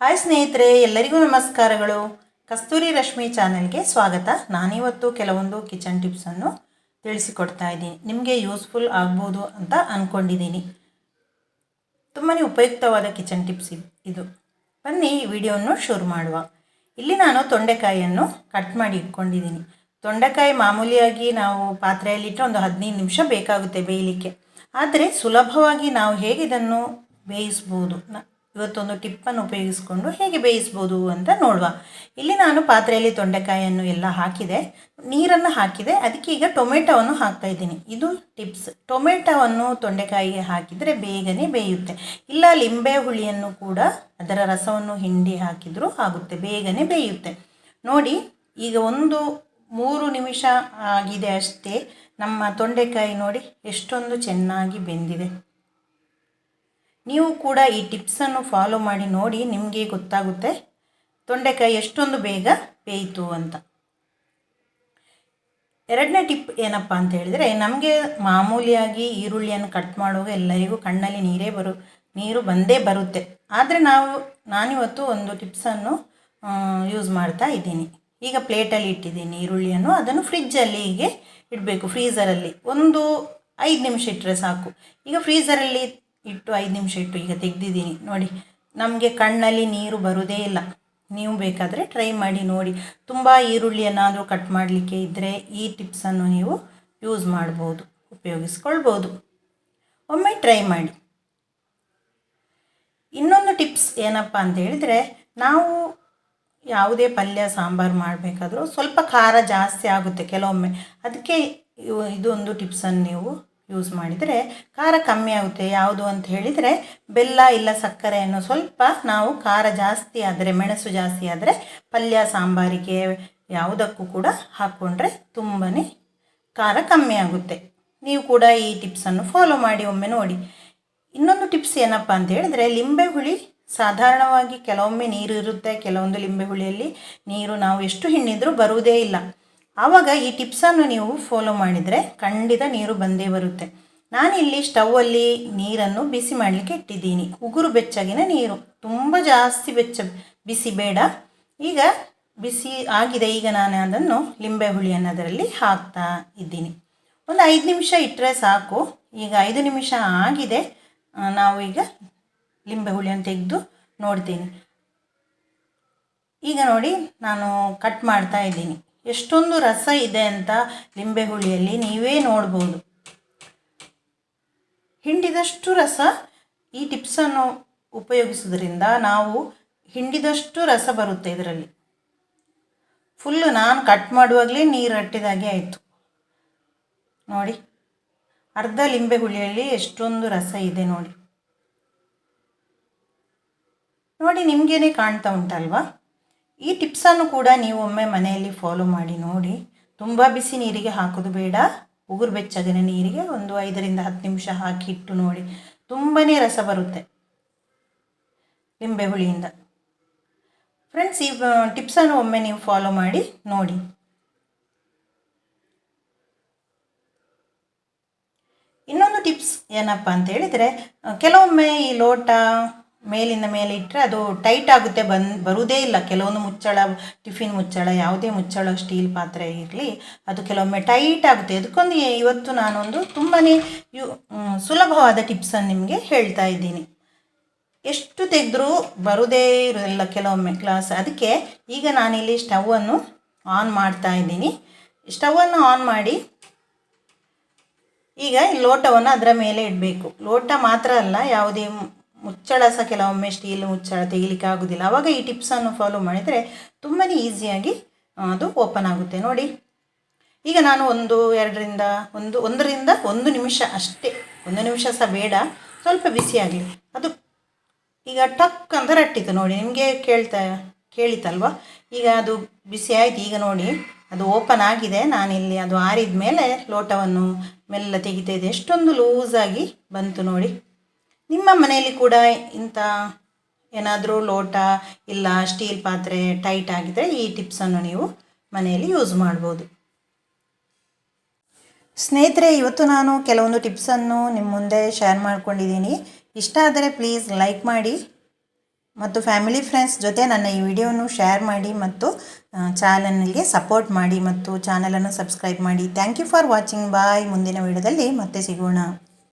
Hi ಸ್ನೇಹಿತರೆ, ಎಲ್ಲರಿಗೂ ನಮಸ್ಕಾರಗಳು. ಕಸ್ತೂರಿ ರಶ್ಮಿ ಚಾನೆಲ್ಗೆ ಸ್ವಾಗತ. ನಾನಿವತ್ತು ಕೆಲವೊಂದು ಕಿಚನ್ ಟಿಪ್ಸನ್ನು ತಿಳಿಸಿಕೊಡ್ತಾ ಇದ್ದೀನಿ. ನಿಮಗೆ ಯೂಸ್ಫುಲ್ ಆಗ್ಬೋದು ಅಂತ ಅಂದ್ಕೊಂಡಿದ್ದೀನಿ ತುಂಬಾ ಉಪಯುಕ್ತವಾದ ಕಿಚನ್ ಟಿಪ್ಸ್ ಇದ್- ಬನ್ನಿ ವಿಡಿಯೋವನ್ನು ಶುರು ಮಾಡುವ. ಇಲ್ಲಿ ನಾನು ತೊಂಡೆಕಾಯಿಯನ್ನು ಕಟ್ ಮಾಡಿ ಇಟ್ಕೊಂಡಿದ್ದೀನಿ. ತೊಂಡೆಕಾಯಿ ಮಾಮೂಲಿಯಾಗಿ ನಾವು ಪಾತ್ರೆಯಲ್ಲಿಟ್ಟು ಒಂದು ಹದಿನೈದು ನಿಮಿಷ ಬೇಕಾಗುತ್ತೆ ಬೇಯಲಿಕ್ಕೆ. ಆದರೆ ಸುಲಭವಾಗಿ ನಾವು ಹೇಗೆ ಇದನ್ನು ಬೇಯಿಸ್ಬೋದು ಇವತ್ತೊಂದು ಟಿಪ್ಪನ್ನು ಉಪಯೋಗಿಸ್ಕೊಂಡು ಹೇಗೆ ಬೇಯಿಸ್ಬೋದು ಅಂತ ನೋಡುವ. ಇಲ್ಲಿ ನಾನು ಪಾತ್ರೆಯಲ್ಲಿ ತೊಂಡೆಕಾಯಿಯನ್ನು ಎಲ್ಲ ಹಾಕಿದೆ. ನೀರನ್ನು ಹಾಕಿದೆ. ಅದಕ್ಕೆ ಈಗ ಟೊಮೆಟೊವನ್ನು ಹಾಕ್ತಾ ಇದ್ದೀನಿ. ಇದು ಟಿಪ್ಸ್. ಟೊಮೆಟೊವನ್ನು ತೊಂಡೆಕಾಯಿಗೆ ಹಾಕಿದರೆ ಬೇಗನೆ ಬೇಯುತ್ತೆ. ಇಲ್ಲ ಲಿಂಬೆ ಹುಳಿಯನ್ನು ಕೂಡ ಅದರ ರಸವನ್ನು ಹಿಂಡಿ ಹಾಕಿದರೂ ಆಗುತ್ತೆ. ಬೇಗನೆ ಬೇಯುತ್ತೆ. ನೋಡಿ, ಈಗ ಒಂದು ಮೂರು ನಿಮಿಷ ಆಗಿದೆ ಅಷ್ಟೇ. ನಮ್ಮ ತೊಂಡೆಕಾಯಿ ನೋಡಿ, ಎಷ್ಟೊಂದು ಚೆನ್ನಾಗಿ ಬೆಂದಿದೆ. ನೀವು ಕೂಡ ಈ ಟಿಪ್ಸನ್ನು ಫಾಲೋ ಮಾಡಿ ನೋಡಿ ನಿಮಗೆ ಗೊತ್ತಾಗುತ್ತೆ. ತೊಂಡೆಕಾಯಿ ಎಷ್ಟೊಂದು ಬೇಗ ಬೇಯಿತು ಅಂತ. ಎರಡನೇ ಟಿಪ್ ಏನಪ್ಪ ಅಂತ ಹೇಳಿದರೆ, ನಮಗೆ ಮಾಮೂಲಿಯಾಗಿ ಈರುಳ್ಳಿಯನ್ನು ಕಟ್ ಮಾಡುವಾಗ ಎಲ್ಲರಿಗೂ ಕಣ್ಣಲ್ಲಿ ನೀರೇ ಬರು, ನೀರು ಬಂದೇ ಬರುತ್ತೆ. ಆದರೆ ನಾವು, ನಾನಿವತ್ತು ಒಂದು ಟಿಪ್ಸನ್ನು ಯೂಸ್ ಮಾಡ್ತಾ ಇದ್ದೀನಿ. ಈಗ ಪ್ಲೇಟಲ್ಲಿ ಇಟ್ಟಿದ್ದೀನಿ ಈರುಳ್ಳಿಯನ್ನು. ಅದನ್ನು ಫ್ರಿಜ್ಜಲ್ಲಿ ಹೀಗೆ ಇಡಬೇಕು ಫ್ರೀಝರಲ್ಲಿ ಒಂದು ಐದು ನಿಮಿಷ ಇಟ್ಟರೆ ಸಾಕು. ಈಗ ಫ್ರೀಝರಲ್ಲಿ ಇಟ್ಟು ಐದು ನಿಮಿಷ ಇಟ್ಟು ಈಗ ತೆಗೆದಿದ್ದೀನಿ. ನೋಡಿ, ನಮಗೆ ಕಣ್ಣಲ್ಲಿ ನೀರು ಬರೋದೇ ಇಲ್ಲ. ನೀವು ಬೇಕಾದರೆ ಟ್ರೈ ಮಾಡಿ ನೋಡಿ. ತುಂಬ ಈರುಳ್ಳಿಯನ್ನಾದರೂ ಕಟ್ ಮಾಡಲಿಕ್ಕೆ ಇದ್ದರೆ ಈ ಟಿಪ್ಸನ್ನು ನೀವು ಯೂಸ್ ಮಾಡ್ಬೋದು, ಉಪಯೋಗಿಸ್ಕೊಳ್ಬೋದು. ಒಮ್ಮೆ ಟ್ರೈ ಮಾಡಿ. ಇನ್ನೊಂದು ಟಿಪ್ಸ್ ಏನಪ್ಪ ಅಂತ ಹೇಳಿದರೆ, ನಾವು ಯಾವುದೇ ಪಲ್ಯ, ಸಾಂಬಾರು ಮಾಡಬೇಕಾದ್ರೂ ಸ್ವಲ್ಪ ಖಾರ ಜಾಸ್ತಿ ಆಗುತ್ತೆ ಕೆಲವೊಮ್ಮೆ. ಅದಕ್ಕೆ ಇದೊಂದು ಟಿಪ್ಸನ್ನು ನೀವು ಯೂಸ್ ಮಾಡಿದರೆ ಖಾರ ಕಮ್ಮಿ ಆಗುತ್ತೆ. ಯಾವುದು ಅಂತ ಹೇಳಿದರೆ ಬೆಲ್ಲ ಇಲ್ಲ ಸಕ್ಕರೆಯನ್ನು ಸ್ವಲ್ಪ ನಾವು ಖಾರ ಜಾಸ್ತಿ ಆದರೆ, ಮೆಣಸು ಜಾಸ್ತಿ ಆದರೆ, ಪಲ್ಯ, ಸಾಂಬಾರಿಗೆ ಯಾವುದಕ್ಕೂ ಕೂಡ ಹಾಕ್ಕೊಂಡ್ರೆ ತುಂಬಾ ಖಾರ ಕಮ್ಮಿ ಆಗುತ್ತೆ. ನೀವು ಕೂಡ ಈ ಟಿಪ್ಸನ್ನು ಫಾಲೋ ಮಾಡಿ, ಒಮ್ಮೆ ನೋಡಿ. ಇನ್ನೊಂದು ಟಿಪ್ಸ್ ಏನಪ್ಪ ಅಂತ ಹೇಳಿದ್ರೆ, ಲಿಂಬೆ ಹುಳಿ ಸಾಧಾರಣವಾಗಿ ಕೆಲವೊಮ್ಮೆ ನೀರು ಇರುತ್ತೆ. ಕೆಲವೊಂದು ಲಿಂಬೆ ಹುಳಿಯಲ್ಲಿ ನೀರು ನಾವು ಎಷ್ಟು ಹಿಂಡಿದ್ರೂ ಬರುವುದೇ ಇಲ್ಲ. ಆವಾಗ ಈ ಟಿಪ್ಸನ್ನು ನೀವು ಫಾಲೋ ಮಾಡಿದರೆ ಖಂಡಿತ ನೀರು ಬಂದೇ ಬರುತ್ತೆ. ನಾನಿಲ್ಲಿ ಸ್ಟವ್ವಲ್ಲಿ ನೀರನ್ನು ಬಿಸಿ ಮಾಡಲಿಕ್ಕೆ ಇಟ್ಟಿದ್ದೀನಿ. ಉಗುರು ಬೆಚ್ಚಗಿನ ನೀರು. ತುಂಬ ಜಾಸ್ತಿ ಬೆಚ್ಚ, ಬಿಸಿ ಬೇಡ. ಈಗ ಬಿಸಿ ಆಗಿದೆ, ಈಗ ನಾನು ಅದನ್ನು ಲಿಂಬೆ ಹುಳಿಯನ್ನು ಅದರಲ್ಲಿ ಹಾಕ್ತಾ ಇದ್ದೀನಿ. ಒಂದು ಐದು ನಿಮಿಷ ಇಟ್ಟರೆ ಸಾಕು. ಈಗ ಐದು ನಿಮಿಷ ಆಗಿದೆ. ನಾವು ಈಗ ಲಿಂಬೆ ಹುಳಿಯನ್ನು ತೆಗೆದು ನೋಡ್ತೀನಿ. ಈಗ ನೋಡಿ, ನಾನು ಕಟ್ ಮಾಡ್ತಾ ಇದ್ದೀನಿ. ಎಷ್ಟೊಂದು ರಸ ಇದೆ ಅಂತ ಲಿಂಬೆ ಹುಳಿಯಲ್ಲಿ ನೀವೇ ನೋಡ್ಬೋದು. ಹಿಂಡಿದಷ್ಟು ರಸ ಈ ಟಿಪ್ಸನ್ನು ಉಪಯೋಗಿಸೋದ್ರಿಂದ ನಾವು ಹಿಂಡಿದಷ್ಟು ರಸ ಬರುತ್ತೆ ಇದರಲ್ಲಿ. ಫುಲ್ಲು ನಾನು ಕಟ್ ಮಾಡುವಾಗಲೇ ನೀರು ಅಟ್ಟಿದಾಗೆ ಆಯಿತು. ನೋಡಿ, ಅರ್ಧ ಲಿಂಬೆ ಹುಳಿಯಲ್ಲಿ ಎಷ್ಟೊಂದು ರಸ ಇದೆ ನೋಡಿ. ನೋಡಿ, ನಿಮಗೇನೆ ಕಾಣ್ತಾ ಉಂಟಲ್ವಾ? ಈ ಟಿಪ್ಸನ್ನು ಕೂಡ ನೀವು ಒಮ್ಮೆ ಮನೆಯಲ್ಲಿ ಫಾಲೋ ಮಾಡಿ ನೋಡಿ. ತುಂಬ ಬಿಸಿ ನೀರಿಗೆ ಹಾಕೋದು ಬೇಡ. ಉಗುರು ಬೆಚ್ಚಗಿನ ನೀರಿಗೆ ಒಂದು ಐದರಿಂದ ಹತ್ತು ನಿಮಿಷ ಹಾಕಿ ಇಟ್ಟು ನೋಡಿ. ತುಂಬಾ ರಸ ಬರುತ್ತೆ ಲಿಂಬೆ ಹುಳಿಯಿಂದ ಫ್ರೆಂಡ್ಸ್ ಈ ಟಿಪ್ಸನ್ನು ಒಮ್ಮೆ ನೀವು ಫಾಲೋ ಮಾಡಿ ನೋಡಿ. ಇನ್ನೊಂದು ಟಿಪ್ಸ್ ಏನಪ್ಪ ಅಂತ ಹೇಳಿದರೆ ಕೆಲವೊಮ್ಮೆ ಈ ಲೋಟ ಮೇಲಿಂದ ಮೇಲೆ ಇಟ್ಟರೆ ಅದು ಟೈಟ್ ಆಗುತ್ತೆ, ಬಂದು ಬರುವುದೇ ಇಲ್ಲ. ಕೆಲವೊಂದು ಮುಚ್ಚಳ, ಟಿಫಿನ್ ಮುಚ್ಚಳ, ಯಾವುದೇ ಮುಚ್ಚಳ, ಸ್ಟೀಲ್ ಪಾತ್ರೆ ಇರಲಿ, ಅದು ಕೆಲವೊಮ್ಮೆ ಟೈಟ್ ಆಗುತ್ತೆ. ಅದಕ್ಕೊಂದು ಇವತ್ತು ನಾನೊಂದು ತುಂಬಾ ಯು ಸುಲಭವಾದ ಟಿಪ್ಸನ್ನು ನಿಮಗೆ ಹೇಳ್ತಾ ಇದ್ದೀನಿ. ಎಷ್ಟು ತೆಗೆದ್ರೂ ಬರುವುದೇ ಇರೋದಿಲ್ಲ ಕೆಲವೊಮ್ಮೆ ಗ್ಲಾಸ್ ಅದಕ್ಕೆ ಈಗ ನಾನಿಲ್ಲಿ ಸ್ಟವನ್ನು ಆನ್ ಮಾಡ್ತಾ ಇದ್ದೀನಿ. ಸ್ಟವನ್ನು ಆನ್ ಮಾಡಿ, ಈಗ ಲೋಟವನ್ನು ಅದರ ಮೇಲೆ ಇಡಬೇಕು. ಲೋಟ ಮಾತ್ರ ಅಲ್ಲ, ಯಾವುದೇ ಮುಚ್ಚಳ ಸಹ ಕೆಲವೊಮ್ಮೆ ಸ್ಟೀಲ್ ಮುಚ್ಚಳ ತೆಗಿಲಿಕ್ಕೆ ಆಗೋದಿಲ್ಲ. ಆವಾಗ ಈ ಟಿಪ್ಸನ್ನು ಫಾಲೋ ಮಾಡಿದರೆ ತುಂಬಾ ಈಸಿಯಾಗಿ ಅದು ಓಪನ್ ಆಗುತ್ತೆ. ನೋಡಿ, ಈಗ ನಾನು ಒಂದು, ಎರಡರಿಂದ, ಒಂದು, ಒಂದರಿಂದ ಒಂದು ನಿಮಿಷ ಅಷ್ಟೇ, ಒಂದು ನಿಮಿಷ ಸಹ ಬೇಡ, ಸ್ವಲ್ಪ ಬಿಸಿಯಾಗಲಿ ಅದು ಈಗ ಟಕ್ ಅಂತ ರಟ್ಟಿತು ನೋಡಿ, ನಿಮಗೆ ಕೇಳ್ತಾ, ಕೇಳಿತಲ್ವಾ? ಈಗ ಅದು ಬಿಸಿ ಆಯಿತು. ಈಗ ನೋಡಿ, ಅದು ಓಪನ್ ಆಗಿದೆ. ನಾನಿಲ್ಲಿ ಅದು ಆರಿದ ಮೇಲೆ ಲೋಟವನ್ನು ಮೆಲ್ಲ ತೆಗಿತಾ ಇದೆ ಎಷ್ಟೊಂದು ಲೂಸಾಗಿ ಬಂತು ನೋಡಿ. ನಿಮ್ಮ ಮನೆಯಲ್ಲಿ ಕೂಡ ಇಂಥ ಏನಾದರೂ ಲೋಟ ಇಲ್ಲ, ಸ್ಟೀಲ್ ಪಾತ್ರೆ ಟೈಟ್ ಆಗಿದ್ದರೆ ಈ ಟಿಪ್ಸನ್ನು ನೀವು ಮನೆಯಲ್ಲಿ ಯೂಸ್ ಮಾಡ್ಬೋದು. ಸ್ನೇಹಿತರೆ, ಇವತ್ತು ನಾನು ಕೆಲವೊಂದು ಟಿಪ್ಸನ್ನು ನಿಮ್ಮ ಮುಂದೆ ಶೇರ್ ಮಾಡ್ಕೊಂಡಿದ್ದೀನಿ. ಇಷ್ಟ ಆದರೆ ಪ್ಲೀಸ್ ಲೈಕ್ ಮಾಡಿ ಮತ್ತು ಫ್ಯಾಮಿಲಿ ಫ್ರೆಂಡ್ಸ್ ಜೊತೆ ನನ್ನ ಈ ವಿಡಿಯೋನು ಶೇರ್ ಮಾಡಿ ಮತ್ತು ಚಾನಲ್ಗೆ ಸಪೋರ್ಟ್ ಮಾಡಿ ಮತ್ತು ಚಾನಲನ್ನು ಸಬ್ಸ್ಕ್ರೈಬ್ ಮಾಡಿ. Thank you for watching. Bye. ಮುಂದಿನ ವಿಡಿಯೋದಲ್ಲಿ ಮತ್ತೆ ಸಿಗೋಣ.